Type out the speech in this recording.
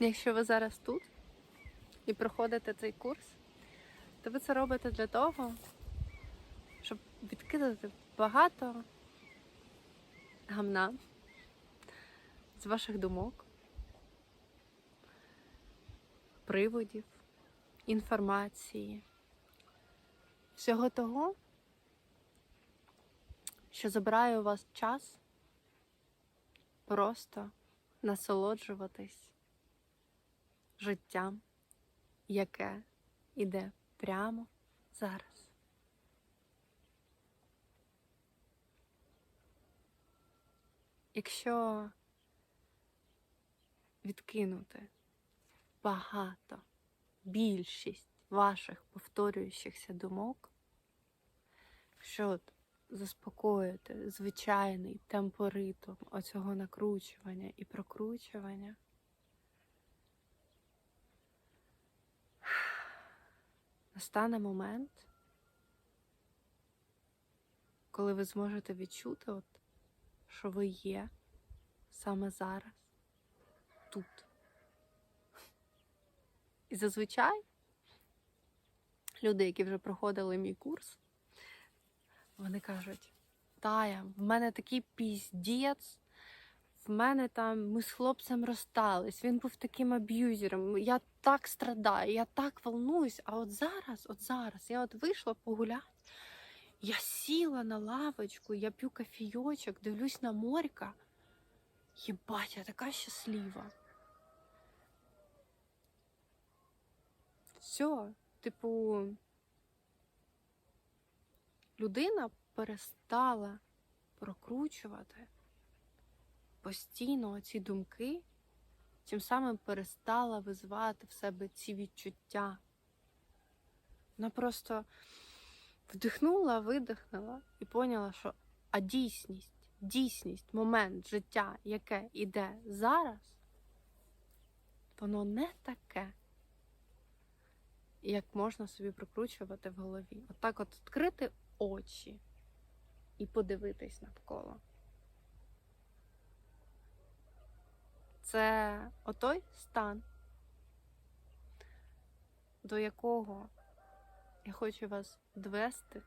Якщо ви зараз тут і проходите цей курс, то ви це робите для того, щоб відкидати багато гамна з ваших думок, приводів, інформації, всього того, що забирає у вас час просто насолоджуватись життям, яке іде прямо зараз. Якщо відкинути багато, більшість ваших повторюючихся думок, що заспокоїти звичайний темпоритм оцього накручування і прокручування, настане момент, коли ви зможете відчути, от, що ви є саме зараз, тут. І зазвичай люди, які вже проходили мій курс, вони кажуть: Тая, в мене такий піздець, в мене там ми з хлопцем розстались, він був таким аб'юзером, я так страдаю, я так волнуюсь, а от зараз, от зараз, я от вийшла погуляти, я сіла на лавочку, я п'ю кофійочок, дивлюсь на морька. Єбать, я така щаслива. Все, типу, людина перестала прокручувати постійно ці думки, тим самим перестала визивати в себе ці відчуття. Вона просто вдихнула, видихнула і поняла, що а дійсність, дійсність, момент життя, яке іде зараз, воно не таке як можна собі прокручувати в голові. Отак от відкрити очі і подивитись навколо. Це отой стан, до якого я хочу вас довести